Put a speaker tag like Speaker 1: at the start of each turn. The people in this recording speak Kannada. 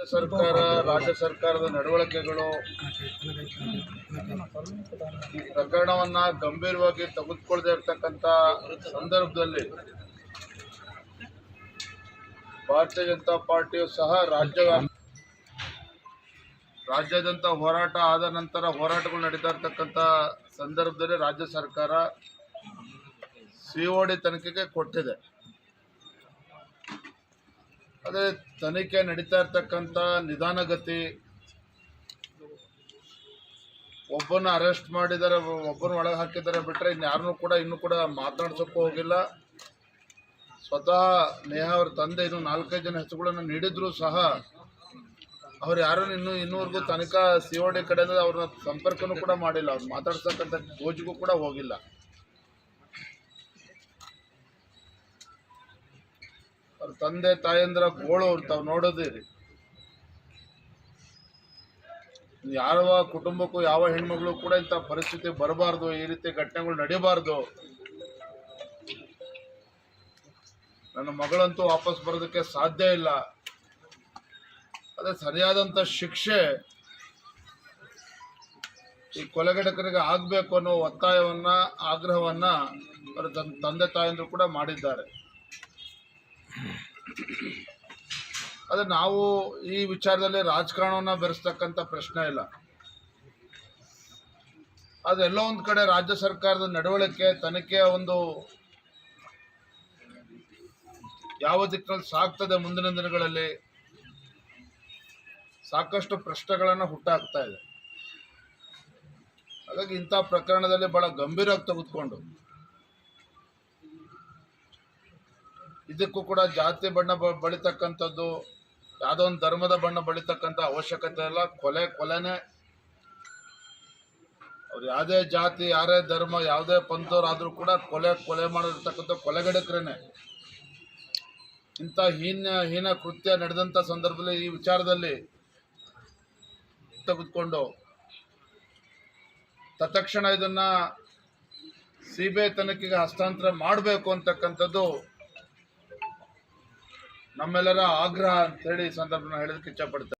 Speaker 1: ಸರ್ಕಾರ, ರಾಜ್ಯ ಸರ್ಕಾರದ ನಡವಳಿಕೆಗಳು ಈ ಪ್ರಕರಣವನ್ನ ಗಂಭೀರವಾಗಿ ತೆಗೆದುಕೊಳ್ಳದೆ ಇರತಕ್ಕಂತ ಸಂದರ್ಭದಲ್ಲಿ ಭಾರತೀಯ ಜನತಾ ಪಾರ್ಟಿಯು ಸಹ ರಾಜ್ಯ ರಾಜ್ಯಾದ್ಯಂತ ಹೋರಾಟ ಆದ ನಂತರ ಹೋರಾಟಗಳು ನಡೀತಾ ಇರ್ತಕ್ಕಂಥ ಸಂದರ್ಭದಲ್ಲಿ ರಾಜ್ಯ ಸರ್ಕಾರ ಸಿ ಒ ಡಿ ತನಿಖೆಗೆ ಕೊಟ್ಟಿದೆ. ಅದೇ ತನಿಖೆ ನಡೀತಾ ಇರ್ತಕ್ಕಂಥ ನಿಧಾನಗತಿ ಒಬ್ಬನ ಅರೆಸ್ಟ್ ಮಾಡಿದ್ದಾರೆ ಒಬ್ಬನ ಒಳಗೆ ಹಾಕಿದ್ದಾರೆ ಬಿಟ್ಟರೆ ಇನ್ಯಾರನ್ನೂ ಕೂಡ ಇನ್ನೂ ಕೂಡ ಮಾತನಾಡ್ಸೋಕ್ಕೂ ಹೋಗಿಲ್ಲ. ಸ್ವತಃ ನೇಹಾ ಅವ್ರ ತಂದೆ ಇನ್ನು ನಾಲ್ಕೈದು ಜನ ಹೆಸರುಗಳನ್ನು ನೀಡಿದ್ರು ಸಹ ಅವ್ರು ಯಾರು ಇನ್ನೂ ಇನ್ನೂವರೆಗೂ ತನಿಖಾ ಸಿ ಒ ಡಿ ಕಡೆಯಿಂದ ಅವ್ರನ್ನ ಸಂಪರ್ಕನೂ ಕೂಡ ಮಾಡಿಲ್ಲ. ಅವ್ರು ಮಾತಾಡ್ಸಕ್ಕಂಥ ಗೋಜಿಗೂ ಕೂಡ ಹೋಗಿಲ್ಲ. ಅವ್ರ ತಂದೆ, ತಾಯಂದ್ರ ಗೋಳು ಅವ್ರು ತಾವು ನೋಡೋದಿರಿ ಯಾವ ಕುಟುಂಬಕ್ಕೂ, ಯಾವ ಹೆಣ್ಮಗಳು ಕೂಡ ಇಂಥ ಪರಿಸ್ಥಿತಿ ಬರಬಾರ್ದು, ಈ ರೀತಿ ಘಟನೆಗಳು ನಡೀಬಾರ್ದು. ನನ್ನ ಮಗಳಂತೂ ವಾಪಸ್ ಬರೋದಕ್ಕೆ ಸಾಧ್ಯ ಇಲ್ಲ. ಅದೇ ಸರಿಯಾದಂತ ಶಿಕ್ಷೆ ಈ ಕೊಲೆಗಡಕರಿಗೆ ಆಗಬೇಕು ಅನ್ನೋ ಒತ್ತಾಯವನ್ನ, ಆಗ್ರಹವನ್ನ ಅವರ ತಂದೆ, ತಾಯಂದ್ರು ಕೂಡ ಮಾಡಿದ್ದಾರೆ. ಅದೇ ನಾವು ಈ ವಿಚಾರದಲ್ಲಿ ರಾಜಕಾರಣವನ್ನ ಬೆರೆಸ್ತಕ್ಕಂಥ ಪ್ರಶ್ನೆ ಇಲ್ಲ. ಅದೆಲ್ಲೋ ಒಂದು ಕಡೆ ರಾಜ್ಯ ಸರ್ಕಾರದ ನಡವಳಿಕೆ, ತನಿಖೆಯ ಒಂದು ಯಾವ ದಿಕ್ಕಲ್ಲಿ ಸಾಗ್ತದೆ ಮುಂದಿನ ದಿನಗಳಲ್ಲಿ ಸಾಕಷ್ಟು ಪ್ರಶ್ನೆಗಳನ್ನು ಹುಟ್ಟಾಕ್ತಾ ಇದೆ. ಹಾಗಾಗಿ ಇಂಥ ಪ್ರಕರಣದಲ್ಲಿ ಬಹಳ ಗಂಭೀರವಾಗಿ ತೆಗೆದುಕೊಂಡು ಇದಕ್ಕೂ ಕೂಡ ಜಾತಿ ಬಣ್ಣ ಬಳಿತಕ್ಕಂಥದ್ದು, ಯಾವುದೋ ಒಂದು ಧರ್ಮದ ಬಣ್ಣ ಬಳಿತಕ್ಕಂಥ ಅವಶ್ಯಕತೆ ಇಲ್ಲ. ಕೊಲೆ ಕೊಲೆನೇ. ಅವ್ರು ಯಾವುದೇ ಜಾತಿ, ಯಾರೇ ಧರ್ಮ, ಯಾವುದೇ ಪಂಥವ್ರಾದ್ರೂ ಕೂಡ ಕೊಲೆ ಕೊಲೆ ಮಾಡಿರ್ತಕ್ಕಂಥ ಕೊಲೆಗಡಕ್ರೇನೆ. ಇಂಥ ಹೀನ ಹೀನ ಕೃತ್ಯ ನಡೆದಂಥ ಸಂದರ್ಭದಲ್ಲಿ ಈ ವಿಚಾರದಲ್ಲಿ ತೆಗೆದುಕೊಂಡು ತತ್ಕ್ಷಣ ಇದನ್ನ ಸಿ ಬಿ ಐ ತನಿಖೆಗೆ ಹಸ್ತಾಂತರ ಮಾಡಬೇಕು ಅಂತಕ್ಕಂಥದ್ದು ನಮ್ಮೆಲ್ಲರ ಆಗ್ರಹ ಅಂತ ಹೇಳಿ ಈ ಸಂದರ್ಭನ ಹೇಳೋದಕ್ಕೆ ಇಚ್ಛಪಡ್ತೇನೆ